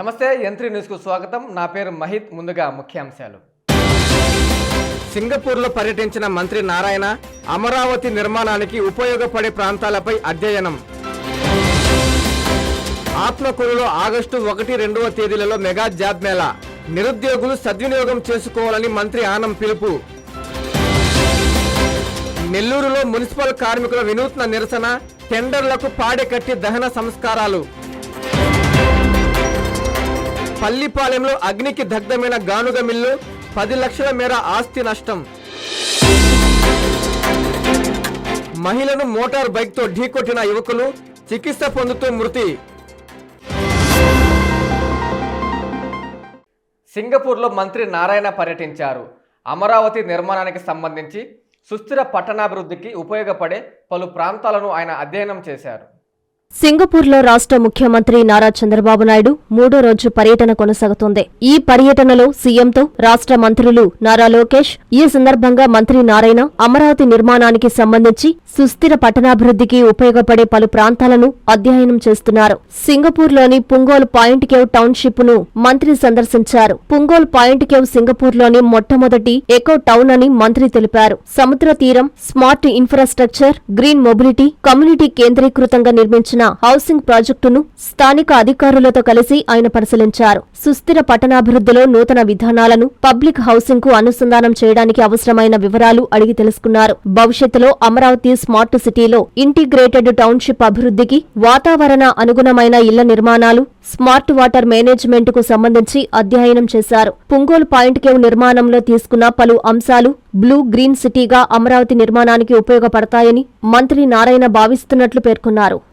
నమస్తే యంత్రి న్యూస్కు స్వాగతం. నా పేరు మహిత్ ముందుగా ముఖ్యాంశాలు. సింగపూర్లో పర్యటించిన మంత్రి నారాయణ అమరావతి నిర్మాణానికి ఉపయోగపడే ప్రాంతాలపై అధ్యయనం. ఆత్మకూరులో ఆగస్టు ఒకటి రెండవ తేదీలలో మెగా జాబ్ మేళా. నిరుద్యోగులు సద్వినియోగం చేసుకోవాలని మంత్రి ఆనం పిలుపు. నెల్లూరులో మున్సిపల్ కార్మికుల వినూత్న నిరసన టెండర్లకు పాడెకట్టి దహన సంస్కారాలు. పల్లిపాలెంలో అగ్నికి దగ్ధమైన గానుగ మిల్లు పది లక్షల మేర ఆస్తి నష్టం. మహిళను మోటార్ బైక్తో ఢీకొట్టిన యువకులు చికిత్స పొందుతూ మృతి. సింగపూర్లో మంత్రి నారాయణ పర్యటించారు. అమరావతి నిర్మాణానికి సంబంధించి సుస్థిర పట్టణాభివృద్ధికి ఉపయోగపడే పలు ప్రాంతాలను ఆయన అధ్యయనం చేశారు. సింగపూర్లో రాష్ట్ర ముఖ్యమంత్రి నారా చంద్రబాబు నాయుడు మూడో రోజు పర్యటన కొనసాగుతోంది. ఈ పర్యటనలో సీఎంతో రాష్ట్ర మంత్రులు నారా లోకేష్ ఈ సందర్భంగా మంత్రి నారాయణ అమరావతి నిర్మాణానికి సంబంధించి సుస్థిర పట్టణాభివృద్ధికి ఉపయోగపడే పలు ప్రాంతాలను అధ్యయనం చేస్తున్నారు. సింగపూర్లోని పుంగోల్ పాయింట్ కేవ్ టౌన్షిప్ను మంత్రి సందర్శించారు. పుంగోల్ పాయింట్ కేవ్ సింగపూర్లోని మొట్టమొదటి ఎకో టౌన్ అని మంత్రి తెలిపారు. సముద్ర తీరం smart infrastructure green mobility community కేంద్రీకృతంగా నిర్మించిన హౌసింగ్ ప్రాజెక్టును స్థానిక అధికారులతో కలిసి ఆయన పరిశీలించారు. సుస్థిర పట్టణాభివృద్ధిలో నూతన విధానాలను పబ్లిక్ హౌసింగ్కు అనుసంధానం చేయడానికి అవసరమైన వివరాలు అడిగి తెలుసుకున్నారు. భవిష్యత్తులో అమరావతి స్మార్ట్ సిటీలో ఇంటిగ్రేటెడ్ టౌన్షిప్ అభివృద్ధికి వాతావరణ అనుగుణమైన ఇళ్ళ నిర్మాణాలు స్మార్ట్ వాటర్ మేనేజ్మెంట్కు సంబంధించి అధ్యయనం చేశారు. పుంగోల్ పాయింట్ కేవ్ నిర్మాణంలో తీసుకున్న పలు అంశాలు బ్లూ గ్రీన్ సిటీగా అమరావతి నిర్మాణానికి ఉపయోగపడతాయని మంత్రి నారాయణ భావిస్తున్నట్లు పేర్కొన్నారు.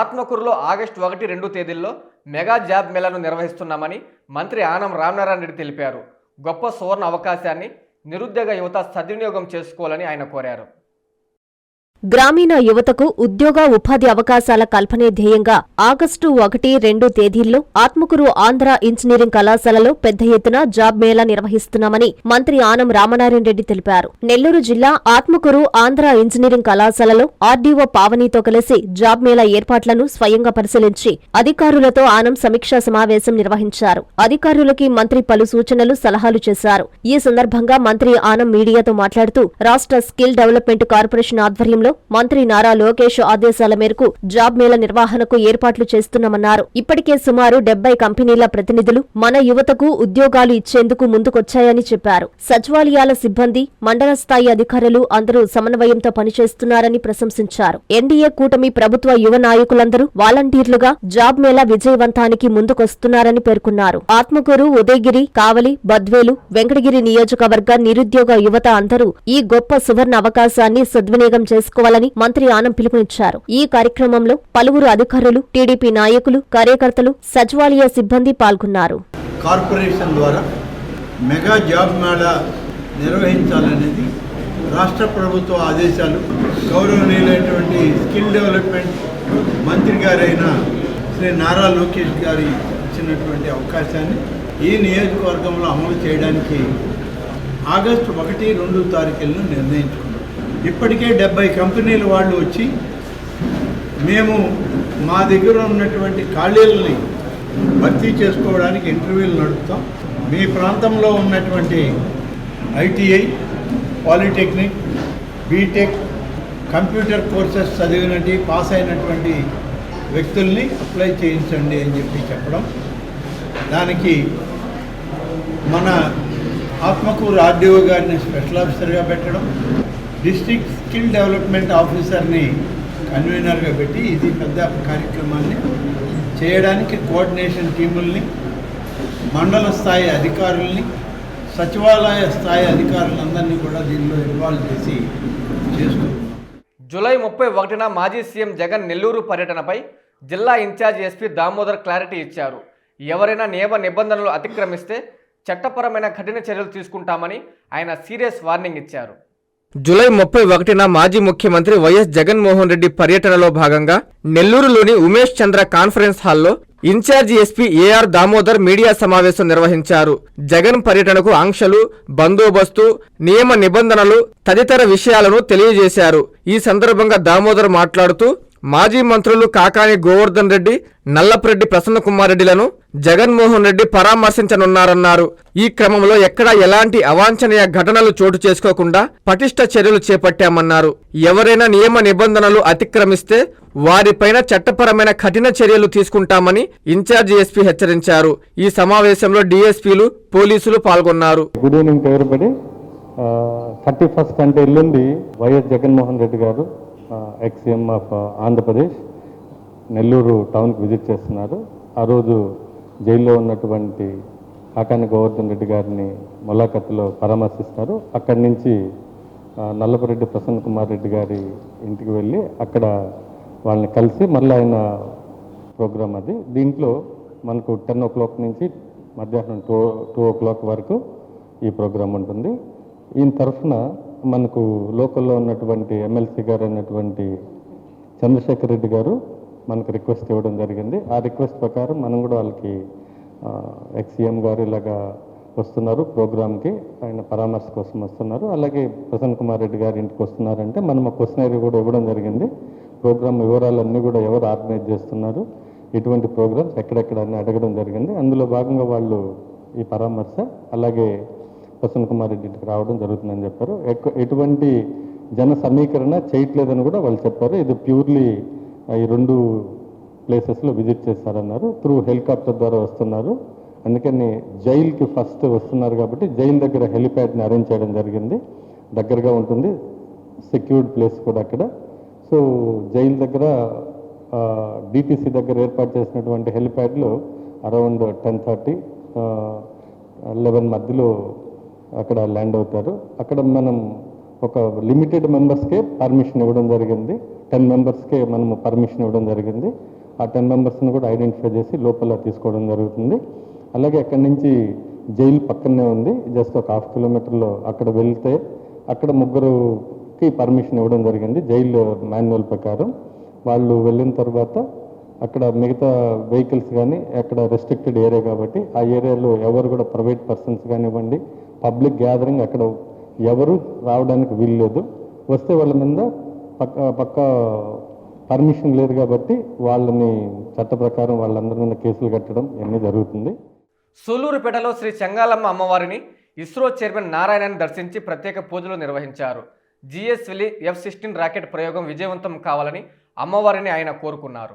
ఆత్మకూరులో ఆగస్టు ఒకటి రెండు తేదీల్లో మెగా జాబ్ మేళాను నిర్వహిస్తున్నామని మంత్రి ఆనం రామనారాయణ రెడ్డి తెలిపారు. గొప్ప సువర్ణ అవకాశాన్ని నిరుద్యోగ యువత సద్వినియోగం చేసుకోవాలని ఆయన కోరారు. గ్రామీణ యువతకు ఉద్యోగ ఉపాధి అవకాశాల కల్పనే ధ్యేయంగా ఆగస్టు ఒకటి రెండు తేదీల్లో ఆత్మకూరు ఆంధ్ర ఇంజనీరింగ్ కళాశాలలో పెద్ద ఎత్తున జాబ్ మేళా నిర్వహిస్తున్నామని మంత్రి ఆనం రామనారాయణ రెడ్డి తెలిపారు. నెల్లూరు జిల్లా ఆత్మకూరు ఆంధ్ర ఇంజనీరింగ్ కళాశాలలో ఆర్డీఓ పావనితో కలిసి జాబ్ మేళా ఏర్పాట్లను స్వయంగా పరిశీలించి అధికారులతో ఆనం సమీక్షా సమావేశం నిర్వహించారు. అధికారులకి మంత్రి పలు సూచనలు సలహాలు చేశారు. ఈ సందర్భంగా మంత్రి ఆనం మీడియాతో మాట్లాడుతూ రాష్ట్ర స్కిల్ డెవలప్మెంట్ కార్పొరేషన్ ఆధ్వర్యంలో మంత్రి నారా లోకేష్ ఆదేశాల మేరకు జాబ్ మేళ నిర్వహణకు ఏర్పాట్లు చేస్తున్నామన్నారు. ఇప్పటికే సుమారు డెబ్బై కంపెనీల ప్రతినిధులు మన యువతకు ఉద్యోగాలు ఇచ్చేందుకు ముందుకొచ్చాయని చెప్పారు. సచివాలయాల సిబ్బంది మండల స్థాయి అధికారులు అందరూ సమన్వయంతో పనిచేస్తున్నారని ప్రశంసించారు. ఎన్డీఏ కూటమి ప్రభుత్వ యువ నాయకులందరూ వాలంటీర్లుగా జాబ్ మేళా విజయవంతానికి ముందుకొస్తున్నారని పేర్కొన్నారు. ఆత్మకూరు ఉదయగిరి కావలి బద్వేలు వెంకటగిరి నియోజకవర్గ నిరుద్యోగ యువత అందరూ ఈ గొప్ప సువర్ణ అవకాశాన్ని సద్వినియోగం చేసుకోవాలని మంత్రి ఆనం పిలుపునిచ్చారు. ఈ కార్యక్రమంలో పలువురు అధికారులు టీడీపీ నాయకులు కార్యకర్తలు సచివాలయ సిబ్బంది పాల్గొన్నారు. కార్పొరేషన్ ద్వారా మెగా జాబ్ మేళా నిర్వహించాలనేది రాష్ట్ర ప్రభుత్వ ఆదేశాలు గౌరవనీయులైనటువంటి స్కిల్ డెవలప్మెంట్ మంత్రి గారైన శ్రీ నారా లోకేష్ గారి ఇచ్చినటువంటి అవకాశాన్ని ఈ నియోజకవర్గంలో అమలు చేయడానికి ఆగస్టు ఒకటి రెండు తారీఖులను నిర్ణయించుకున్నాం ఇప్పటికే డెబ్బై కంపెనీలు వాళ్ళు వచ్చి మేము మా దగ్గర ఉన్నటువంటి ఖాళీలని భర్తీ చేసుకోవడానికి ఇంటర్వ్యూలు నడుపుతాం. మీ ప్రాంతంలో ఉన్నటువంటి ITI polytechnic BTech computer courses చదివినటి pass అయినటువంటి వ్యక్తుల్ని అప్లై చేయించండి అని చెప్పి చెప్పడం. దానికి మన ఆత్మకూరు ఆర్డీఓ గారిని స్పెషల్ ఆఫీసర్గా పెట్టడం. డిస్ట్రిక్ట్ స్కిల్ డెవలప్మెంట్ ఆఫీసర్ని కన్వీనర్గా పెట్టి ఇది పెద్ద కార్యక్రమాన్ని చేయడానికి కోఆర్డినేషన్ టీముల్ని మండల స్థాయి అధికారుల్ని సచివాలయ స్థాయి అధికారులందరినీ కూడా దీనిలో ఇన్వాల్వ్ చేసి చేసుకుంటున్నాం జూలై ముప్పై ఒకటిన మాజీ సీఎం జగన్ నెల్లూరు పర్యటనపై జిల్లా ఇన్ఛార్జ్ ఎస్పీ దామోదర్ క్లారిటీ ఇచ్చారు. ఎవరైనా నియమ నిబంధనలు అతిక్రమిస్తే చట్టపరమైన కఠిన చర్యలు తీసుకుంటామని ఆయన సీరియస్ వార్నింగ్ ఇచ్చారు. జూలై ముప్పై ఒకటిన మాజీ ముఖ్యమంత్రి వైఎస్ జగన్మోహన్ రెడ్డి పర్యటనలో భాగంగా నెల్లూరులోని ఉమేష్ చంద్ర కాన్ఫరెన్స్ హాల్లో incharge SP AR Damodar media సమావేశం నిర్వహించారు. జగన్ పర్యటనకు ఆంక్షలు బందోబస్తు నియమ నిబంధనలు తదితర విషయాలను తెలియజేశారు. ఈ సందర్భంగా దామోదర్ మాట్లాడుతూ మాజీ మంత్రులు కాకాని గోవర్ధన్ రెడ్డి నల్లపురెడ్డి ప్రసన్న రెడ్డిలను జగన్మోహన్ రెడ్డి పరామర్శించనున్నారన్నారు. ఈ క్రమంలో ఎక్కడా ఎలాంటి అవాంఛనీయ ఘటనలు చోటు చేసుకోకుండా పటిష్ట చర్యలు చేపట్టామన్నారు. ఎవరైనా నియమ నిబంధనలు అతిక్రమిస్తే వారిపైన చట్టపరమైన కఠిన చర్యలు తీసుకుంటామని ఇన్ఛార్జ్ ఎస్పీ హెచ్చరించారు. ఈ సమావేశంలో డిఎస్పీలు పోలీసులు పాల్గొన్నారు. గుడ్ ఈవినింగ్ థర్టీ ఫస్ట్ అంటే ఎల్లుండి వైఎస్ జగన్మోహన్ రెడ్డి గారు ఎక్స్ఎం ఆఫ్ ఆంధ్రప్రదేశ్ నెల్లూరు టౌన్కి విజిట్ చేస్తున్నారు. ఆ రోజు జైల్లో ఉన్నటువంటి కాకాని గోవర్ధన్ రెడ్డి గారిని ములాఖత్తులో పరామర్శిస్తారు. అక్కడి నుంచి నల్లపరెడ్డి నల్లపురెడ్డి ప్రసన్న కుమార్ రెడ్డి గారి ఇంటికి వెళ్ళి అక్కడ వాళ్ళని కలిసి మళ్ళీ ఆయన ప్రోగ్రాం అది. దీంట్లో మనకు టెన్ ఓ క్లాక్ నుంచి మధ్యాహ్నం టూ టూ ఓ క్లాక్ వరకు ఈ ప్రోగ్రాం ఉంటుంది. ఈయన తరఫున మనకు లోకల్లో ఉన్నటువంటి ఎమ్మెల్సీ గారు అన్నటువంటి చంద్రశేఖర్ రెడ్డి గారు మనకు రిక్వెస్ట్ ఇవ్వడం జరిగింది. ఆ రిక్వెస్ట్ ప్రకారం మనం కూడా వాళ్ళకి ఎక్స్సీఎం గారు ఇలాగా వస్తున్నారు ప్రోగ్రామ్కి. ఆయన పరామర్శ కోసం వస్తున్నారు. అలాగే ప్రసన్న కుమార్ రెడ్డి గారి ఇంటికి వస్తున్నారంటే మనం క్వశ్చనరీ కూడా ఇవ్వడం జరిగింది. ప్రోగ్రామ్ వివరాలన్నీ కూడా ఎవరు ఆర్గనైజ్ చేస్తున్నారు ఇటువంటి ప్రోగ్రామ్స్ ఎక్కడెక్కడ అని అడగడం జరిగింది. అందులో భాగంగా వాళ్ళు ఈ పరామర్శ అలాగే ప్రసన్న కుమార్ రెడ్డి ఇంటికి రావడం జరుగుతుందని చెప్పారు. ఎటువంటి జన సమీకరణ చేయట్లేదని కూడా వాళ్ళు చెప్పారు. ఇది ప్యూర్లీ ఈ రెండు ప్లేసెస్లో విజిట్ చేస్తారన్నారు. త్రూ హెలికాప్టర్ ద్వారా వస్తున్నారు. అందుకని జైలుకి ఫస్ట్ వస్తున్నారు కాబట్టి జైలు దగ్గర హెలిప్యాడ్ని అరేంజ్ చేయడం జరిగింది. దగ్గరగా ఉంటుంది. సెక్యూర్డ్ ప్లేస్ కూడా అక్కడ. సో జైలు దగ్గర డిటీసీ దగ్గర ఏర్పాటు చేసినటువంటి హెలిప్యాడ్లో అరౌండ్ టెన్ థర్టీ లెవెన్ మధ్యలో అక్కడ ల్యాండ్ అవుతారు. అక్కడ మనం ఒక లిమిటెడ్ మెంబర్స్కే పర్మిషన్ ఇవ్వడం జరిగింది. టెన్ మెంబర్స్కే మనము పర్మిషన్ ఇవ్వడం జరిగింది. ఆ టెన్ మెంబర్స్ని కూడా ఐడెంటిఫై చేసి లోపల తీసుకోవడం జరుగుతుంది. అలాగే అక్కడి నుంచి జైలు పక్కనే ఉంది. జస్ట్ ఒక హాఫ్ కిలోమీటర్లో అక్కడ వెళ్తే అక్కడ ముగ్గురుకి పర్మిషన్ ఇవ్వడం జరిగింది. జైలు మాన్యువల్ ప్రకారం. వాళ్ళు వెళ్ళిన తర్వాత అక్కడ మిగతా వెహికల్స్ కానీ అక్కడ రెస్ట్రిక్టెడ్ ఏరియా కాబట్టి ఆ ఏరియాలో ఎవరు కూడా ప్రైవేట్ పర్సన్స్ కానివ్వండి పబ్లిక్ గ్యాదరింగ్ అక్కడ ఎవరు రావడానికి వీల్లేదు. వస్తే వాళ్ళ మీద పక్క పక్క పర్మిషన్ లేదు కాబట్టి వాళ్ళని చట్ట ప్రకారం వాళ్ళందరి మీద కేసులు కట్టడం ఇవన్నీ జరుగుతుంది. సూలూరుపేటలో శ్రీ చెంగాలమ్మ అమ్మవారిని ఇస్రో చైర్మన్ నారాయణన్ దర్శించి ప్రత్యేక పూజలు నిర్వహించారు. జిఎస్విలి ఎఫ్ సిక్స్టీన్ రాకెట్ ప్రయోగం విజయవంతం కావాలని అమ్మవారిని ఆయన కోరుకున్నారు.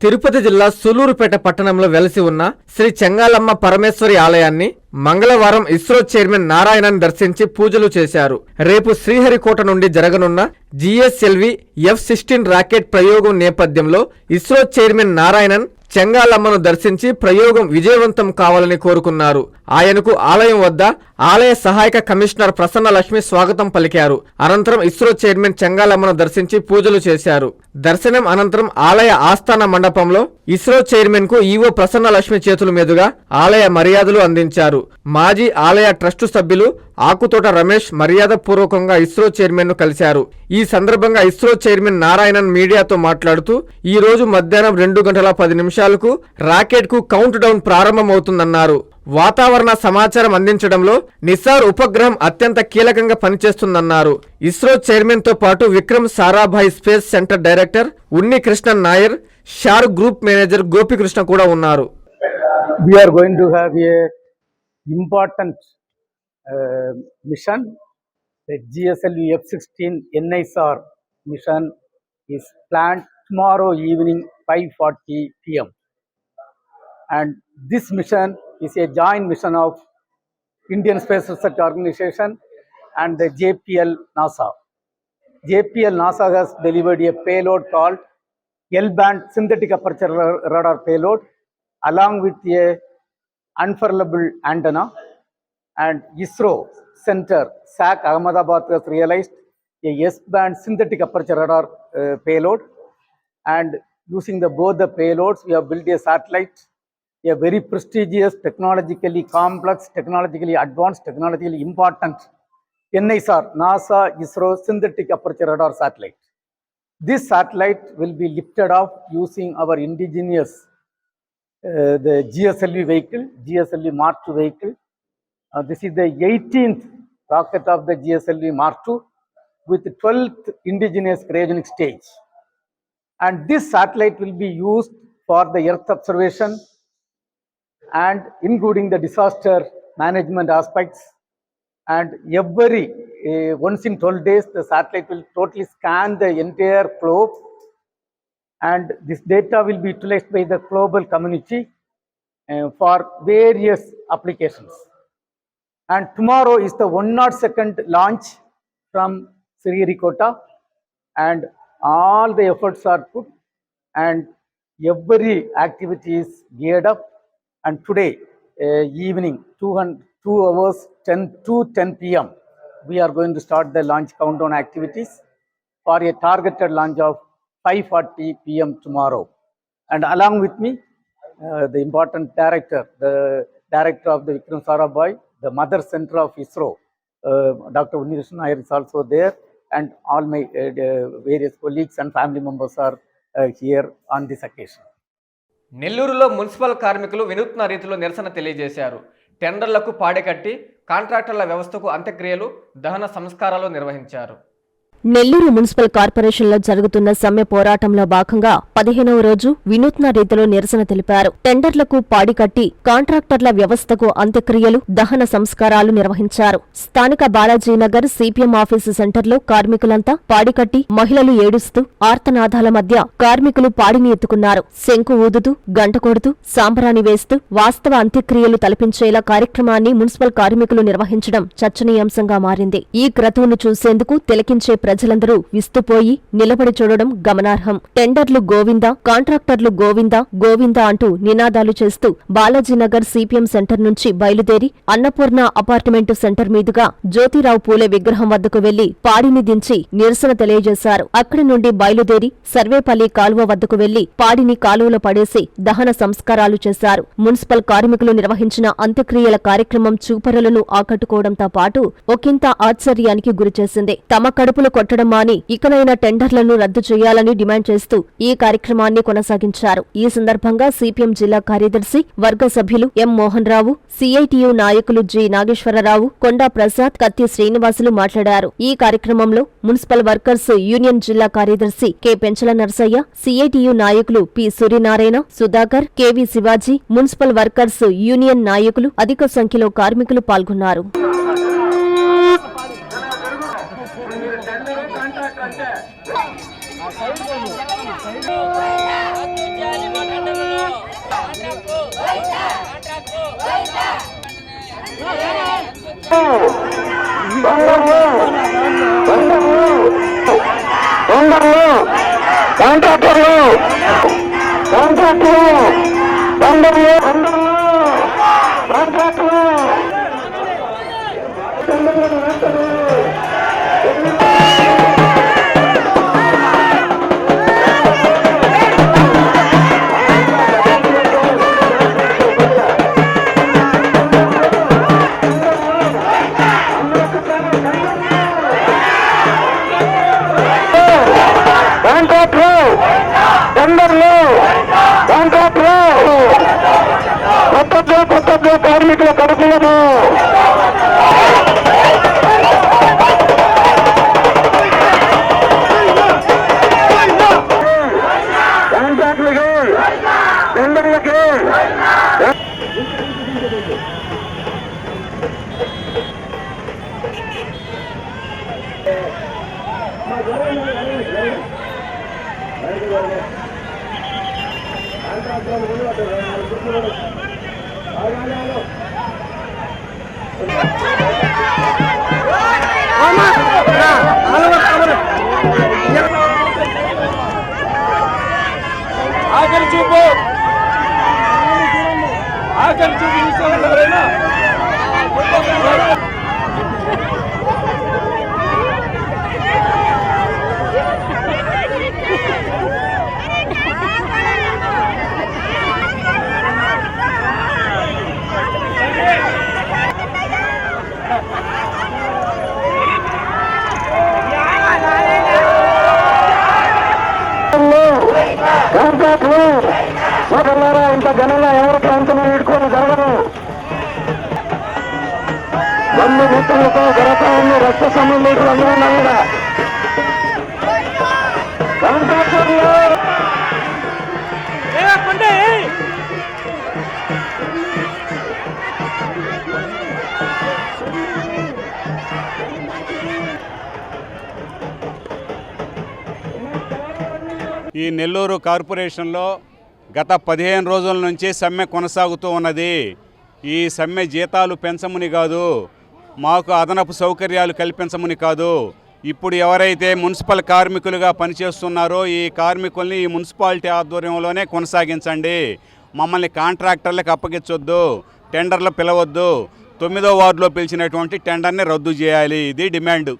తిరుపతి జిల్లా సూలూరుపేట పట్టణంలో వెలసి ఉన్న శ్రీ చెంగాలమ్మ పరమేశ్వరి ఆలయాన్ని మంగళవారం ఇస్రో చైర్మన్ నారాయణన్ దర్శించి పూజలు చేశారు. రేపు శ్రీహరికోట నుండి జరగనున్న జిఎస్ఎల్వి ఎఫ్ సిక్స్టీన్ రాకెట్ ప్రయోగం నేపథ్యంలో ఇస్రో చైర్మన్ నారాయణన్ చెంగాలమ్మను దర్శించి ప్రయోగం విజయవంతం కావాలని కోరుకున్నారు. ఆయనకు ఆలయం వద్ద ఆలయ సహాయక కమిషనర్ ప్రసన్న లక్ష్మి స్వాగతం పలికారు. అనంతరం ఇస్రో చైర్మన్ చెంగాలమ్మను దర్శించి పూజలు చేశారు. దర్శనం అనంతరం ఆలయ ఆస్థాన మండపంలో ఇస్రో చైర్మన్కు ఈవో ప్రసన్న లక్ష్మి చేతుల మీదుగా ఆలయ మర్యాదలు అందించారు. మాజీ ఆలయ ట్రస్టు సభ్యులు ఆకుతోట రమేష్ మర్యాద పూర్వకంగా ఇస్రో చైర్మన్ను కలిశారు. ఈ సందర్భంగా ఇస్రో చైర్మన్ నారాయణన్ మీడియాతో మాట్లాడుతూ ఈ రోజు మధ్యాహ్నం రెండు గంటల పది నిమిషాలకు రాకెట్కు కౌంట్ డౌన్ ప్రారంభమవుతుందన్నారు. వాతావరణ సమాచారం అందించడంలో నిసార్ ఉపగ్రహం అత్యంత కీలకంగా పనిచేస్తుందన్నారు. ఇస్రో చైర్మన్తో పాటు Vikram Sarabhai space centre director Unni Krishnan Nair SHAR group manager Gopikrishna కూడా ఉన్నారు. We are going to have a important uh, mission. The GSLV F-16 NISR mission is planned tomorrow evening 5:40 p.m. And this mission is a joint mission of Indian Space Research Organization and the JPL NASA. JPL NASA has delivered a payload called L-band synthetic aperture radar payload along with a unfurlable antenna and ISRO center SAC Ahmedabad has realized a S-band synthetic aperture radar uh, payload. And using the both the payloads, we have built a satellite, a very prestigious, technologically complex, technologically advanced, technologically important NISR, NASA ISRO synthetic aperture radar satellite. This satellite will be lifted off using our indigenous the GSLV vehicle, GSLV Mark II vehicle. Uh, this is the 18th rocket of the GSLV Mark II with the 12th indigenous cryogenic stage. And this satellite will be used for the Earth observation and including the disaster management aspects. And every uh, once in 12 days, the satellite will totally scan the entire globe and this data will be utilized by the global community uh, for various applications. And tomorrow is the 102nd launch from Sriharikota and all the efforts are put and every activity is geared up. And today uh, evening, 200, 2 hours, 10 to 10 p.m., we are going to start the launch countdown activities for a targeted launch of 5:40 p.m. tomorrow. And along with me, uh, the important director, the director of the Vikram Sarabhai, the mother center of ISRO, uh, Dr. Unnikrishnan Nair is also there, and all my uh, uh, various colleagues and family members are uh, here on this occasion. నెల్లూరులో municipal కార్మికులు వినూత్న రీతిలో నిరసన తెలియజేశారు టెండర్లకు పాడెకట్టి కాంట్రాక్టర్ల వ్యవస్థకు అంత్యక్రియలు దహన సంస్కారాలు నిర్వహించారు నెల్లూరు మున్సిపల్ కార్పొరేషన్లో జరుగుతున్న సమ్మె పోరాటంలో భాగంగా పదిహేనవ రోజు వినూత్న రీతిలో నిరసన తెలిపారు. టెండర్లకు పాడికట్టి కాంట్రాక్టర్ల వ్యవస్థకు అంత్యక్రియలు దహన సంస్కారాలు నిర్వహించారు. స్థానిక బాలాజీనగర్ సిపిఎం ఆఫీసు సెంటర్లో కార్మికులంతా పాడికట్టి మహిళలు ఏడుస్తూ ఆర్తనాదాల మధ్య కార్మికులు పాడిని ఎత్తుకున్నారు. శంకు ఊదుతూ గంట కొడుతూ సాంబరాని వేస్తూ వాస్తవ అంత్యక్రియలు తలపించేలా కార్యక్రమాన్ని మున్సిపల్ కార్మికులు నిర్వహించడం చర్చనీయాంశంగా మారింది. ఈ క్రతువును చూసేందుకు తిలకించే ప్రజలందరూ విస్తుపోయి నిలబడి చూడడం గమనార్హం. టెండర్లు గోవిందా కాంట్రాక్టర్లు గోవింద గోవిందా అంటూ నినాదాలు చేస్తూ బాలాజీనగర్ సిపిఎం సెంటర్ నుంచి బయలుదేరి అన్నపూర్ణ అపార్ట్మెంటు సెంటర్ మీదుగా జ్యోతిరావు పూలే విగ్రహం వద్దకు వెళ్ళి పాడిని దించి నిరసన తెలియజేశారు. అక్కడి నుండి బయలుదేరి సర్వేపల్లి కాలువ వద్దకు వెళ్ళి పాడిని కాలువలో పడేసి దహన సంస్కారాలు చేశారు. మున్సిపల్ కార్మికులు నిర్వహించిన అంత్యక్రియల కార్యక్రమం చూపరులను ఆకట్టుకోవడంతో పాటు ఒకంత ఆశ్చర్యానికి గురిచేసింది. తమ కడుపులు కొట్టడం మాని ఇకనైనా టెండర్లను రద్దు చేయాలని డిమాండ్ చేస్తూ ఈ కార్యక్రమాన్ని కొనసాగించారు. ఈ సందర్భంగా సిపిఎం జిల్లా కార్యదర్శి వర్గ సభ్యులు ఎం మోహన్ రావు సిఐటియు నాయకులు జి నాగేశ్వరరావు కొండా ప్రసాద్ కత్తి శ్రీనివాసులు మాట్లాడారు. ఈ కార్యక్రమంలో మున్సిపల్ వర్కర్స్ యూనియన్ జిల్లా కార్యదర్శి కె పెంచల నర్సయ్య సిఐటియు నాయకులు P Suryanarayana Sudhakar KV Sivaji municipal workers union నాయకులు అధిక సంఖ్యలో కార్మికులు పాల్గొన్నారు. కాంట్రాక్టర్లు కాంట్రాక్టర్లు బండలు కాంట్రాక్టర్లు కార్మికుల కడుపులను కాంట్రాక్టులకి టెండర్లకి ఆఖరి చూపు ఆఖరి చూపు చూసుకోవాలి ఎవరైనా సోదరులారా ఇంత ఘనంగా ఎవరు ప్రాంతంలో ఇడుకొని జరగదు బంధు మిత్రులతో జరుగుతా ఉంది రక్త సంబంధితులు అందరూ కూడా ఇక్కడ. ఈ నెల్లూరు కార్పొరేషన్లో గత పదిహేను రోజుల నుంచి సమ్మె కొనసాగుతూ ఉన్నది. ఈ సమ్మె జీతాలు పెంచమని కాదు మాకు అదనపు సౌకర్యాలు కల్పించమని కాదు. ఇప్పుడు ఎవరైతే మున్సిపల్ కార్మికులుగా పనిచేస్తున్నారో ఈ కార్మికుల్ని ఈ మున్సిపాలిటీ ఆధ్వర్యంలోనే కొనసాగించండి. మమ్మల్ని కాంట్రాక్టర్లకు అప్పగించొద్దు టెండర్లు పిలవద్దు. తొమ్మిదో వార్డులో పిలిచినటువంటి టెండర్ని రద్దు చేయాలి. ఇది డిమాండ్.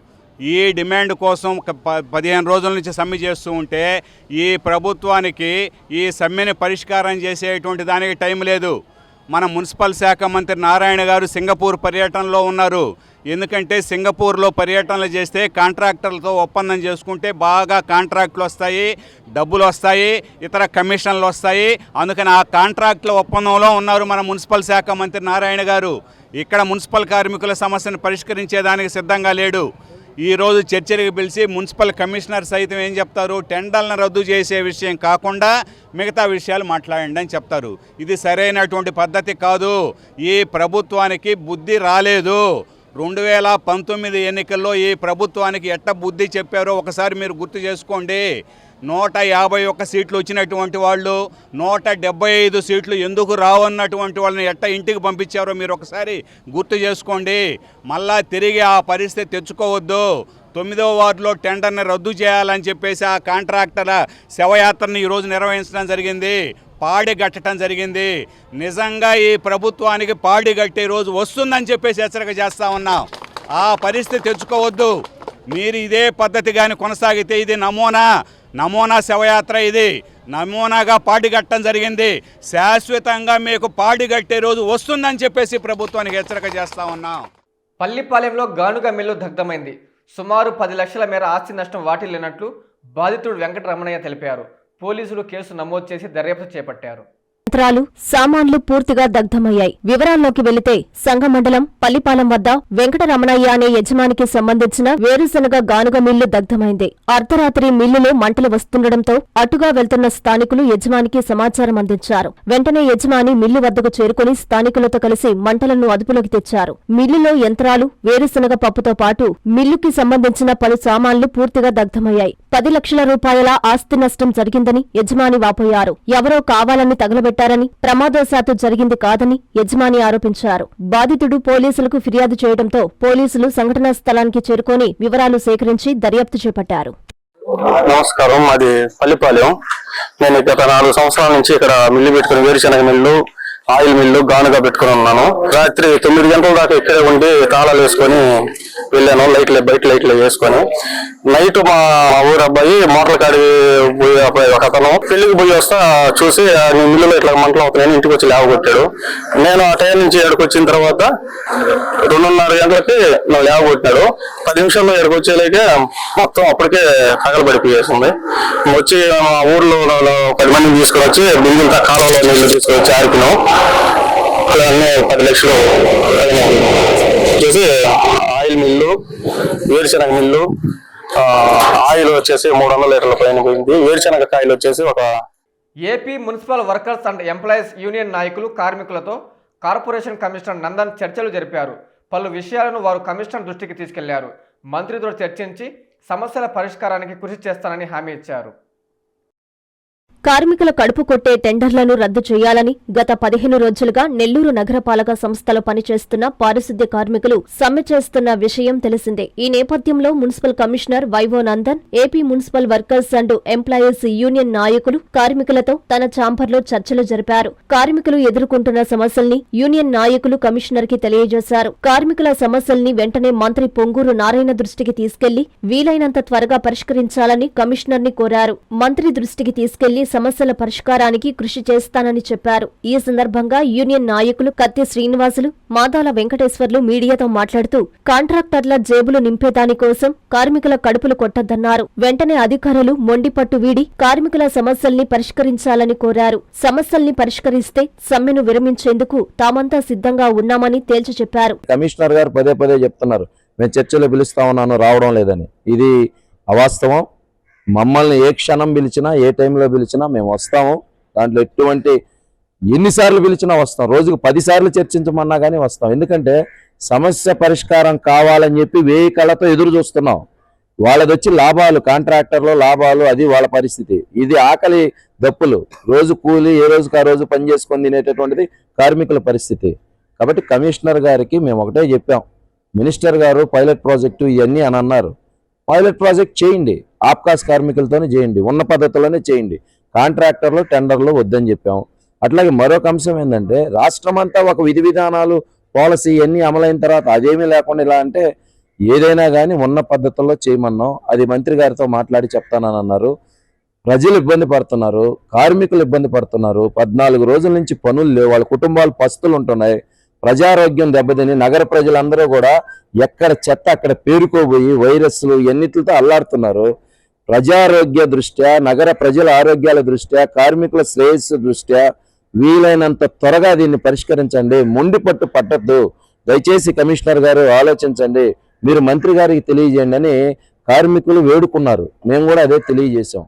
ఈ డిమాండ్ కోసం ప- పదిహేను రోజుల నుంచి సమ్మె చేస్తూ ఉంటే ఈ ప్రభుత్వానికి ఈ సమ్మెని పరిష్కారం చేసేటువంటి దానికి టైం లేదు. మన మున్సిపల్ శాఖ మంత్రి నారాయణ గారు సింగపూర్ పర్యటనలో ఉన్నారు. ఎందుకంటే సింగపూర్లో పర్యటనలు చేస్తే కాంట్రాక్టర్లతో ఒప్పందం చేసుకుంటే బాగా కాంట్రాక్టులు వస్తాయి డబ్బులు వస్తాయి ఇతర కమిషన్లు వస్తాయి. అందుకని ఆ కాంట్రాక్టుల ఒప్పందంలో ఉన్నారు మన మున్సిపల్ శాఖ మంత్రి నారాయణ గారు. ఇక్కడ మున్సిపల్ కార్మికుల సమస్యను పరిష్కరించేదానికి సిద్ధంగా లేడు. ఈ రోజు చర్చలకు పిలిచి మున్సిపల్ కమిషనర్ సైతం ఏం చెప్తారు? టెండర్లను రద్దు చేసే విషయం కాకుండా మిగతా విషయాలు మాట్లాడండి అని చెప్తారు. ఇది సరైనటువంటి పద్ధతి కాదు. ఈ ప్రభుత్వానికి బుద్ధి రాలేదు. రెండు వేల పంతొమ్మిది ఎన్నికల్లో ఈ ప్రభుత్వానికి ఎట్ట బుద్ధి చెప్పారో ఒకసారి మీరు గుర్తు చేసుకోండి. నూట యాభై ఒక్క సీట్లు వచ్చినటువంటి వాళ్ళు నూట డెబ్బై ఐదు సీట్లు ఎందుకు రావన్నటువంటి వాళ్ళని ఎట్ట ఇంటికి పంపించారో మీరు ఒకసారి గుర్తు చేసుకోండి. మళ్ళా తిరిగి ఆ పరిస్థితి తెచ్చుకోవద్దు. తొమ్మిదవ వార్డులో టెండర్ని రద్దు చేయాలని చెప్పేసి ఆ కాంట్రాక్టర్ శవయాత్రని ఈరోజు నిర్వహించడం జరిగింది. పాడి గట్టడం జరిగింది. నిజంగా ఈ ప్రభుత్వానికి పాడి గట్టే రోజు వస్తుందని చెప్పేసి హెచ్చరిక చేస్తా ఉన్నాం. ఆ పరిస్థితి తెచ్చుకోవద్దు. మీరు ఇదే పద్ధతి కానీ కొనసాగితే ఇది నమూనా. నమూనా శవయాత్ర ఇది. నమూనాగా పాడిగట్టడం జరిగింది. శాశ్వతంగా మీకు పాడిగట్టే రోజు వస్తుందని చెప్పేసి ప్రభుత్వానికి హెచ్చరిక చేస్తా ఉన్నాం. పల్లిపాలెంలో గానుగ మిల్లు దగ్ధమైంది. సుమారు పది లక్షల మేర ఆస్తి నష్టం వాటిల్లినట్లు బాధితుడు వెంకటరమణయ్య తెలిపారు. పోలీసులు కేసు నమోదు చేసి దర్యాప్తు చేపట్టారు. యంత్రాలు సామాన్లు పూర్తిగా దగ్ధమయ్యాయి. వివరాల్లోకి వెళితే సంఘమండలం పల్లిపాలెం వద్ద వెంకటరమణయ్య అనే యజమానికి సంబంధించిన వేరుశనగ గానుగ మిల్లు దగ్ధమైంది. అర్ధరాత్రి మిల్లులో మంటలు వస్తుండటంతో అటుగా వెళ్తున్న స్థానికులు యజమానికి సమాచారం అందించారు. వెంటనే యజమాని మిల్లు వద్దకు చేరుకుని స్థానికులతో కలిసి మంటలను అదుపులోకి తెచ్చారు. మిల్లులో యంత్రాలు వేరుశనగ పప్పుతో పాటు మిల్లుకి సంబంధించిన పలు సామాన్లు పూర్తిగా దగ్ధమయ్యాయి. పది లక్షల రూపాయల ఆస్తి నష్టం జరిగిందని యజమాని వాపోయారు. ఎవరో కావాలని తగలబెట్టారని ప్రమాదవశాత్తు జరిగింది కాదని యజమాని ఆరోపించారు. బాధితుడు పోలీసులకు ఫిర్యాదు చేయడంతో పోలీసులు సంఘటనా స్థలానికి చేరుకొని వివరాలు సేకరించి దర్యాప్తు చేపట్టారు. నమస్కారం. అది పల్లిపాలెం. నేను గత నాలుగు సంవత్సరాల నుంచి ఇక్కడ మిల్లు పెట్టుకుని వేరుశనగ మిల్లు ఆయిల్ మిల్లు గానుగా పెట్టుకుని ఉన్నాను. రాత్రి తొమ్మిది గంటల దాకా ఇక్కడే ఉండి తాళాలు వేసుకొని వెళ్ళాను. లైట్లు బయట లైట్లు వేసుకొని. నైట్ మా ఊరు అబ్బాయి మోటార్ కాడి పోయి అబ్బాయి ఒక అతను పెళ్ళికి పోయి వస్తా చూసి నీ మిల్లులో ఇట్లా మంటలు అవుతున్నాయని ఇంటికి వచ్చి లేవగొట్టాడు నేను ఆ టైం నుంచి ఇక్కడికి వచ్చిన తర్వాత రెండున్నర గంటలకి నన్ను లేవగొట్టినాడు పది నిమిషాల్లో ఇక్కడికి వచ్చేలాగే మొత్తం అప్పటికే తగలబడిపోయేసింది వచ్చి మా ఊర్లో పది మందిని తీసుకుని వచ్చి బిందులతో కాలంలో నీళ్ళు తీసుకొని వచ్చి ఆరిపినాం. అన్నీ పది లక్షలు. వచ్చేసి ఆయిల్ మిల్లు వేరుశనగ మిల్లు ఆయిల్ వచ్చేసి మూడు వందల లీటర్ల పైన పోయింది. వేరుశనగ కాయలు వచ్చేసి ఒక AP municipal workers and employees union నాయకులు కార్మికులతో కార్పొరేషన్ కమిషనర్ నందన్ చర్చలు జరిపారు. పలు విషయాలను వారు కమిషనర్ దృష్టికి తీసుకెళ్ళారు. మంత్రితో చర్చించి సమస్యల పరిష్కారానికి కృషి చేస్తానని హామీ ఇచ్చారు. కార్మికుల కడుపు కొట్టే టెండర్లను రద్దు చేయాలని గత పదిహేను రోజులుగా నెల్లూరు నగరపాలక సంస్థలో పనిచేస్తున్న పారిశుద్ధ్య కార్మికులు సమ్మె చేస్తున్న విషయం తెలిసిందే. ఈ నేపథ్యంలో municipal commissioner YO Nandan AP municipal workers and employees union నాయకులు కార్మికులతో తన ఛాంబర్లో చర్చలు జరిపారు. కార్మికులు ఎదుర్కొంటున్న సమస్యల్ని యూనియన్ నాయకులు కమిషనర్కి తెలియజేశారు. కార్మికుల సమస్యల్ని వెంటనే మంత్రి పొంగూరు నారాయణ దృష్టికి తీసుకెళ్ళి వీలైనంత త్వరగా పరిష్కరించాలని కమిషనర్ని కోరారు. మంత్రి దృష్టికి తీసుకెళ్ళి సమస్యల పరిష్కారానికి కృషి చేస్తానని చెప్పారు. ఈ సందర్భంగా యూనియన్ నాయకులు కత్తి శ్రీనివాసులు మాదాల వెంకటేశ్వర్లు మీడియాతో మాట్లాడుతూ కాంట్రాక్టర్ల జేబులు నింపేదానికోసం కార్మికుల కడుపులు కొట్టద్దన్నారు. వెంటనే అధికారులు మొండిపట్టు వీడి కార్మికుల సమస్యల్ని పరిష్కరించాలని కోరారు. సమస్యల్ని పరిష్కరిస్తే సమ్మెను విరమించేందుకు తామంతా సిద్ధంగా ఉన్నామని తేల్చి చెప్పారు. కమిషనర్ గారు పదే పదే చెప్తున్నారు. మేము చర్చలు పిలుస్తా ఉన్నాను రావడం లేదని. ఇది అవాస్తవం. మమ్మల్ని ఏ క్షణం పిలిచినా ఏ టైంలో పిలిచినా మేము వస్తాము. దాంట్లో ఎటువంటి ఎన్నిసార్లు పిలిచినా వస్తాం. రోజుకు పదిసార్లు చర్చించమన్నా కానీ వస్తాం. ఎందుకంటే సమస్య పరిష్కారం కావాలని చెప్పి వేయి కళ్ళతో ఎదురు చూస్తున్నాం. వాళ్ళది వచ్చి లాభాలు కాంట్రాక్టర్లో లాభాలు అది వాళ్ళ పరిస్థితి. ఇది ఆకలి దప్పులు. రోజు కూలి ఏ రోజుకి ఆ రోజు పని చేసుకొని తినేటటువంటిది కార్మికుల పరిస్థితి. కాబట్టి కమిషనర్ గారికి మేము ఒకటే చెప్పాం. మినిస్టర్ గారు పైలట్ ప్రాజెక్టు ఇవన్నీ అని అన్నారు. పైలట్ ప్రాజెక్ట్ చేయండి. ఆప్కాస్ కార్మికులతోనే చేయండి. ఉన్న పద్ధతిలోనే చేయండి. కాంట్రాక్టర్లు టెండర్లు వద్దని చెప్పాము. అట్లాగే మరొక అంశం ఏంటంటే రాష్ట్రం అంతా ఒక విధి విధానాలు పాలసీ ఇవన్నీ అమలైన తర్వాత అదేమీ లేకుండా ఇలా అంటే ఏదైనా కానీ ఉన్న పద్ధతుల్లో చేయమన్నాం. అది మంత్రి గారితో మాట్లాడి చెప్తానని అన్నారు ప్రజలు ఇబ్బంది పడుతున్నారు. కార్మికులు ఇబ్బంది పడుతున్నారు. పద్నాలుగు రోజుల నుంచి పనులు లేవు. వాళ్ళ కుటుంబాలు పస్తులు ఉంటున్నాయి. ప్రజారోగ్యం దెబ్బతిని నగర ప్రజలందరూ కూడా ఎక్కడ చెత్త అక్కడ పేరుకోబోయి వైరస్లు ఎన్నిటితో అల్లాడుతున్నారు. ప్రజారోగ్య దృష్ట్యా నగర ప్రజల ఆరోగ్యాల దృష్ట్యా కార్మికుల శ్రేయస్సు దృష్ట్యా వీలైనంత త్వరగా దీన్ని పరిష్కరించండి. మొండి పట్టు పట్టద్దు. దయచేసి కమిషనర్ గారు ఆలోచించండి. మీరు మంత్రి గారికి తెలియజేయండి అని కార్మికులు వేడుకున్నారు. మేము కూడా అదే తెలియజేశాం.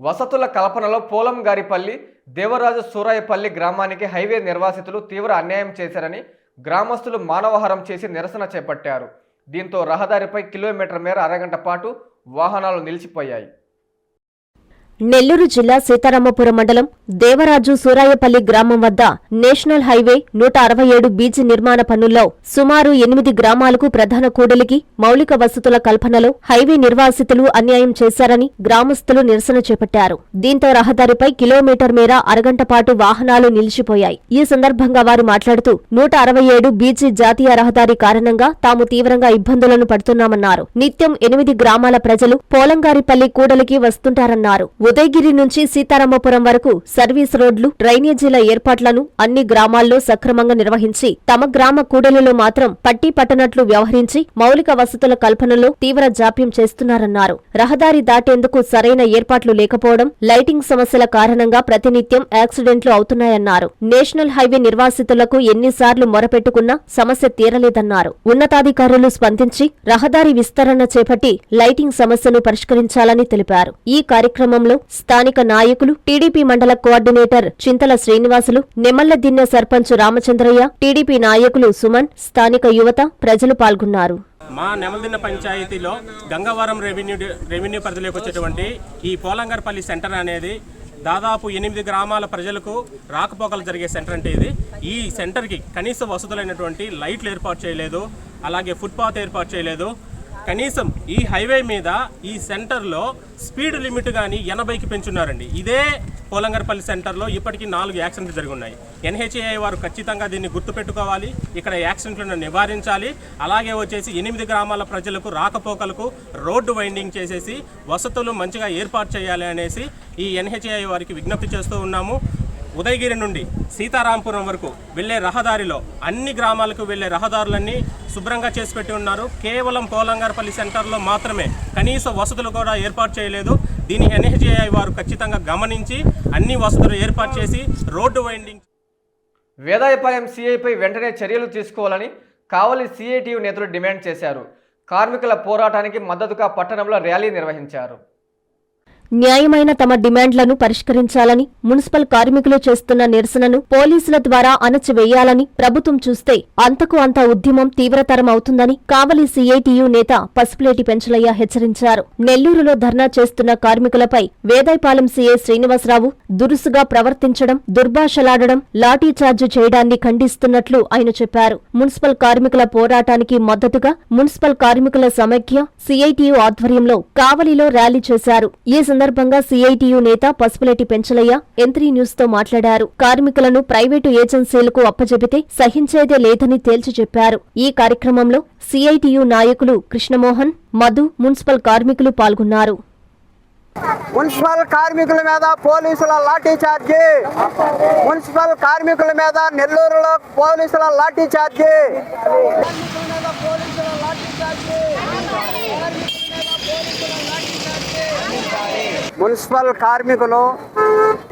వసతుల కల్పనలో పోలంగారిపల్లి దేవరాజు సూరాయపల్లి గ్రామానికి హైవే నిర్వాసితులు తీవ్ర అన్యాయం చేశారని గ్రామస్తులు మానవహారం చేసి నిరసన చేపట్టారు. దీంతో రహదారిపై కిలోమీటర్ మేర అరగంట పాటు వాహనాలు నిలిచిపోయాయి. నెల్లూరు జిల్లా సీతారామపురం మండలం దేవరాజు సూరాయపల్లి గ్రామం వద్ద నేషనల్ హైవే నూట అరవై ఏడు బీచ్ నిర్మాణ పనుల్లో సుమారు ఎనిమిది గ్రామాలకు ప్రధాన కూడలికి మౌలిక వసతుల కల్పనలో హైవే నిర్వాసితులు అన్యాయం చేశారని గ్రామస్తులు నిరసన చేపట్టారు. దీంతో రహదారిపై కిలోమీటర్ మేర అరగంట పాటు వాహనాలు నిలిచిపోయాయి. ఈ సందర్భంగా వారు మాట్లాడుతూ నూట అరవై ఏడు బీచ్ జాతీయ రహదారి కారణంగా తాము తీవ్రంగా ఇబ్బందులను పడుతున్నామన్నారు. నిత్యం ఎనిమిది గ్రామాల ప్రజలు పోలంగారిపల్లి కూడలికి వస్తుంటారన్నారు. ఉదయగిరి నుంచి సీతారామపురం వరకు సర్వీస్ రోడ్లు డ్రైనేజీల ఏర్పాట్లను అన్ని గ్రామాల్లో సక్రమంగా నిర్వహించి తమ గ్రామ కూడలిలో మాత్రం పట్టి పట్టనట్లు వ్యవహరించి మౌలిక వసతుల కల్పనలో తీవ్ర జాప్యం చేస్తున్నారన్నారు. రహదారి దాటేందుకు సరైన ఏర్పాట్లు లేకపోవడం లైటింగ్ సమస్యల కారణంగా ప్రతినిత్యం యాక్సిడెంట్లు అవుతున్నాయన్నారు. నేషనల్ హైవే నిర్వాసితులకు ఎన్నిసార్లు మొరపెట్టుకున్నా సమస్య తీరలేదన్నారు. ఉన్నతాధికారులు స్పందించి రహదారి విస్తరణ చేపట్టి లైటింగ్ సమస్యను పరిష్కరించాలని తెలిపారు. ఈ కార్యక్రమంలో స్థానిక నాయకులు టీడీపీ మండల కోఆర్డినేటర్ చింతల శ్రీనివాసులు నెమళ్ళదిన్నె సర్పంచ్ రామచంద్రయ్య టీడీపీ నాయకులు సుమన్ స్థానిక యువత ప్రజలు పాల్గొన్నారు. మా నెమలదిన్న పంచాయతీలో గంగవరం రెవెన్యూ రెవెన్యూ పరిధిలోకి వచ్చేటువంటి ఈ పోలంగర్పల్లి సెంటర్ అనేది దాదాపు ఎనిమిది గ్రామాల ప్రజలకు రాకపోకలు జరిగే సెంటర్ అంటే ఇది. ఈ సెంటర్కి కనీస వసతులైనటువంటి లైట్లు ఏర్పాటు చేయలేదు అలాగే ఫుట్పాత్ ఏర్పాటు చేయలేదు. కనీసం ఈ హైవే మీద ఈ సెంటర్లో స్పీడ్ లిమిట్ కానీ ఎనభైకి పెంచున్నారండి. ఇదే పోలంగర్పల్లి సెంటర్లో ఇప్పటికీ నాలుగు యాక్సిడెంట్లు జరిగి ఉన్నాయి ఎన్హెచ్ఏఐ వారు ఖచ్చితంగా దీన్ని గుర్తుపెట్టుకోవాలి ఇక్కడ యాక్సిడెంట్లను నివారించాలి అలాగే వచ్చేసి ఎనిమిది గ్రామాల ప్రజలకు రాకపోకలకు రోడ్డు వైండింగ్ చేసేసి వసతులు మంచిగా ఏర్పాటు చేయాలి అనేసి ఈ ఎన్హెచ్ఏఐ వారికి విజ్ఞప్తి చేస్తూ ఉన్నాము. ఉదయగిరి నుండి సీతారాంపురం వరకు వెళ్ళే రహదారిలో అన్ని గ్రామాలకు వెళ్ళే రహదారులన్నీ శుభ్రంగా చేసి పెట్టి ఉన్నారు. కేవలం పోలంగారపల్లి సెంటర్లో మాత్రమే కనీస వసతులు కూడా ఏర్పాటు చేయలేదు. దీని ఎన్హెచ్ఏఐ వారు ఖచ్చితంగా గమనించి అన్ని వసతులు ఏర్పాటు చేసి రోడ్డు వైండింగ్ వేదాయపాలెం సిఐపై వెంటనే చర్యలు తీసుకోవాలని కావలి సిఐటియు నేతలు డిమాండ్ చేశారు. కార్మికుల పోరాటానికి మద్దతుగా పట్టణంలో ర్యాలీ నిర్వహించారు. న్యాయమైన తమ డిమాండ్లను పరిష్కరించాలని మున్సిపల్ కార్మికులు చేస్తున్న నిరసనను పోలీసుల ద్వారా అణచివేయాలని ప్రభుత్వం చూస్తే అంతకు అంత ఉద్యమం తీవ్రతరం అవుతుందని కావలి సీఐటియు నేత పసుపులేటి పెంచలయ్య హెచ్చరించారు. నెల్లూరులో ధర్నా చేస్తున్న కార్మికులపై వేదాయపాలెం సీఐ శ్రీనివాసరావు దురుసుగా ప్రవర్తించడం దుర్భాషలాడడం లాఠీచార్జు చేయడాన్ని ఖండిస్తున్నట్లు ఆయన చెప్పారు. మున్సిపల్ కార్మికుల పోరాటానికి మద్దతుగా మున్సిపల్ కార్మికుల సమైక్య సీఐటియు ఆధ్వర్యంలో కావలిలో ర్యాలీ చేశారు. ఈ సందర్భంగా సీఐటియు నేత పసుపులేటి పెంచలయ్య ఎంత్రీ న్యూస్తో మాట్లాడారు. కార్మికులను ప్రైవేటు ఏజెన్సీలకు అప్పజెబితే సహించేదే లేదని తేల్చి చెప్పారు. ఈ కార్యక్రమంలో సీఐటియు నాయకులు కృష్ణమోహన్ మధు మున్సిపల్ కార్మికులు పాల్గొన్నారు. మున్సిపల్ కార్మికుల మీద పోలీసుల లాఠీ చార్జీ. మున్సిపల్ కార్మికుల మీద నెల్లూరులో పోలీసుల లాఠీ చార్జీ. మున్సిపల్ కార్మికులు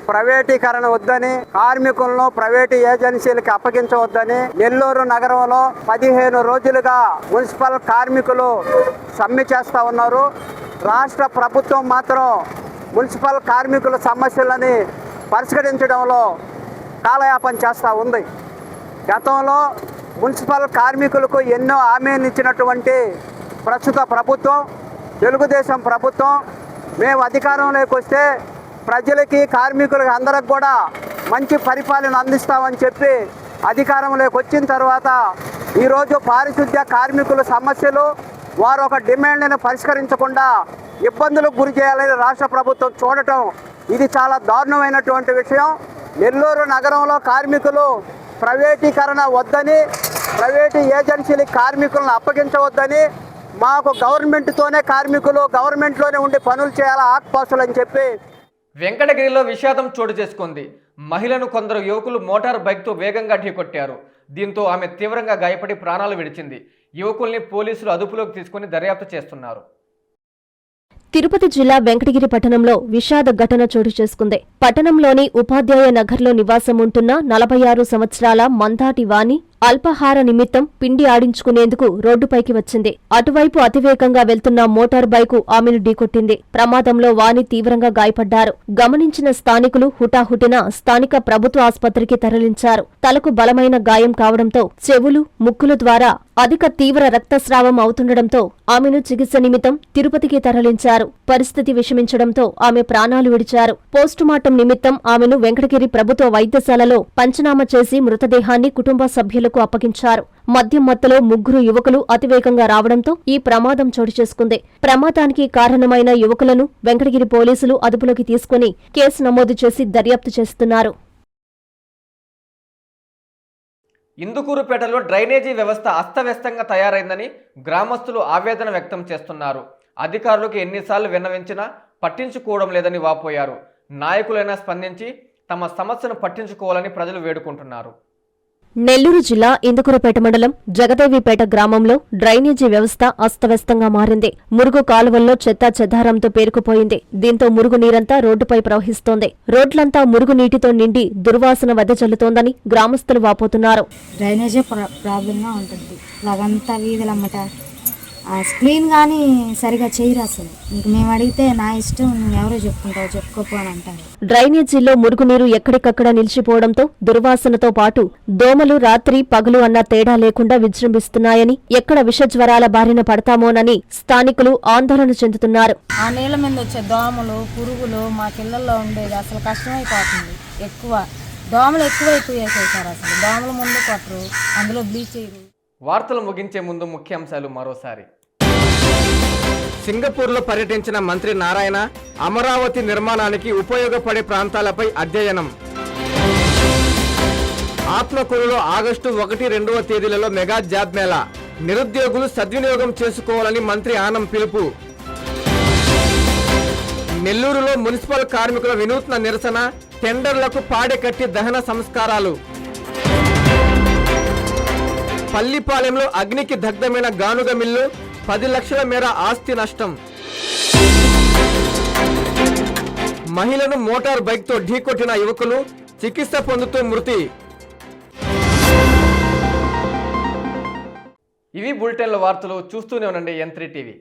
ప్రైవేటీకరణ వద్దని కార్మికులను ప్రైవేటు ఏజెన్సీలకు అప్పగించవద్దని నెల్లూరు నగరంలో పదిహేను రోజులుగా మున్సిపల్ కార్మికులు సమ్మె చేస్తూ ఉన్నారు. రాష్ట్ర ప్రభుత్వం మాత్రం మున్సిపల్ కార్మికుల సమస్యలని పరిష్కరించడంలో కాలయాపన చేస్తూ ఉంది. గతంలో మున్సిపల్ కార్మికులకు ఎన్నో హామీలు ఇచ్చినటువంటి ప్రస్తుత ప్రభుత్వం తెలుగుదేశం ప్రభుత్వం మేము అధికారంలోకి వస్తే ప్రజలకి కార్మికులకి అందరికి కూడా మంచి పరిపాలన అందిస్తామని చెప్పి అధికారంలోకి వచ్చిన తర్వాత ఈరోజు పారిశుద్ధ్య కార్మికుల సమస్యలు వారు ఒక డిమాండ్ని పరిష్కరించకుండా ఇబ్బందులకు గురి చేయాలని రాష్ట్ర ప్రభుత్వం చూడటం ఇది చాలా దారుణమైనటువంటి విషయం. నెల్లూరు నగరంలో కార్మికులు ప్రైవేటీకరణ వద్దని ప్రైవేటు ఏజెన్సీలకు కార్మికులను అప్పగించవద్దని మాకు గవర్నమెంట్తోనే కార్మికులు గవర్నమెంట్లోనే ఉండి పనులు చేయాలి ఆక్పాసులు అని చెప్పి వెంకటగిరిలో విషాదం చోటు చేసుకుంది. మహిళను కొందరు యువకులు మోటార్ బైక్తో వేగంగా ఢీకొట్టారు. దీంతో ఆమె తీవ్రంగా గాయపడి ప్రాణాలు విడిచింది. యువకుల్ని పోలీసులు అదుపులోకి తీసుకుని దర్యాప్తు చేస్తున్నారు. తిరుపతి జిల్లా వెంకటగిరి పట్టణంలో విషాద ఘటన చోటు చేసుకుంది. పట్టణంలోని ఉపాధ్యాయ నగర్లో నివాసం ఉంటున్న నలభై ఆరు సంవత్సరాల మందాటి వాణి అల్పాహార నిమిత్తం పిండి ఆడించుకునేందుకు రోడ్డుపైకి వచ్చింది. అటువైపు అతివేగంగా వెళ్తున్న మోటార్ బైకు ఆమెను ఢీకొట్టింది. ప్రమాదంలో వాణి తీవ్రంగా గాయపడ్డారు. గమనించిన స్థానికులు హుటాహుటిన స్థానిక ప్రభుత్వ ఆసుపత్రికి తరలించారు. తలకు బలమైన గాయం కావడంతో చెవులు ముక్కుల ద్వారా అధిక తీవ్ర రక్తస్రావం అవుతుండటంతో ఆమెను చికిత్స నిమిత్తం తిరుపతికి తరలించారు. పరిస్థితి విషమించడంతో ఆమె ప్రాణాలు విడిచారు. పోస్టుమార్టం నిమిత్తం ఆమెను వెంకటగిరి ప్రభుత్వ వైద్యశాలలో పంచనామా చేసి మృతదేహాన్ని కుటుంబ సభ్యులు పోలీసులకు అప్పగించారు. మద్యం మత్తులో ముగ్గురు యువకులు అతివేగంగా రావడంతో ఈ ప్రమాదం చోటు చేసుకుంది. ప్రమాదానికి కారణమైన యువకులను వెంకటగిరి పోలీసులు అదుపులోకి తీసుకుని కేసు నమోదు చేసి దర్యాప్తు చేస్తున్నారు. ఇందుకూరుపేటలో డ్రైనేజీ వ్యవస్థ అస్తవ్యస్తంగా తయారైందని గ్రామస్తులు ఆవేదన వ్యక్తం చేస్తున్నారు. అధికారులకు ఎన్నిసార్లు విన్నవించినా పట్టించుకోవడం లేదని వాపోయారు. నాయకులైనా స్పందించి తమ సమస్యను పట్టించుకోవాలని ప్రజలు వేడుకుంటున్నారు. నెల్లూరు జిల్లా ఇందుకురపేట మండలం జగదేవిపేట గ్రామంలో డ్రైనేజీ వ్యవస్థ అస్తవ్యస్తంగా మారింది. మురుగు కాలువల్లో చెత్త చెదారంతో పేరుకుపోయింది. దీంతో మురుగు నీరంతా రోడ్డుపై ప్రవహిస్తోంది. రోడ్లంతా మురుగు నీటితో నిండి దుర్వాసన వెదజల్లుతోందని గ్రామస్తులు వాపోతున్నారు. డ్రైనేజీ ప్రాబ్లంగా ఉంటుంది. వీధులమ్మట స్క్రీన్ కానీ సరిగా చేయరు అసలు. ఇంక మేము అడిగితే నా ఇష్టం నువ్వు ఎవరో చెప్పుకుంటావు చెప్పుకోపో అని అంటారు. డ్రైనేజీల్లో మురుగునీరు ఎక్కడికక్కడ నిలిచిపోవడంతో దుర్వాసనతో పాటు దోమలు రాత్రి పగలు అన్న తేడా లేకుండా విజృంభిస్తున్నాయని ఎక్కడ విషజ్వరాల బారిన పడతామోనని స్థానికులు ఆందోళన చెందుతున్నారు. ఆ నీళ్ళ మీద వచ్చే దోమలు పురుగులు మా కిళ్ళల్లో ఉండేది అసలు కష్టమైపోతుంది. ఎక్కువ దోమలు ఎక్కువైపోయాయి సార్ అసలు. దోమలు ముందు కొట్టరు అందులో బ్లీచ్ చేయరు. వార్తలు ముగించే ముందు ముఖ్యాంశాలు మరోసారి. సింగపూర్లో పర్యటించిన మంత్రి నారాయణ అమరావతి నిర్మాణానికి ఉపయోగపడే ప్రాంతాలపై అధ్యయనం. ఆత్మకూరులో ఆగస్టు ఒకటి రెండవ తేదీలలో మెగా జాబ్ మేళా. నిరుద్యోగులు సద్వినియోగం చేసుకోవాలని మంత్రి ఆనం పిలుపు. నెల్లూరులో మున్సిపల్ కార్మికుల వినూత్న నిరసన టెండర్లకు పాడెకట్టి దహన సంస్కారాలు. పల్లిపాలెంలో అగ్నికి దగ్ధమైన గానుగ మిల్లు పది లక్షల మేర ఆస్తి నష్టం. మహిళను మోటార్ బైక్తో ఢీకొట్టిన యువకులు చికిత్స పొందుతూ మృతి. ఇవి బులెటిన్ల వార్తలు చూస్తూనే ఉండండి ఎన్ త్రీ టీవీ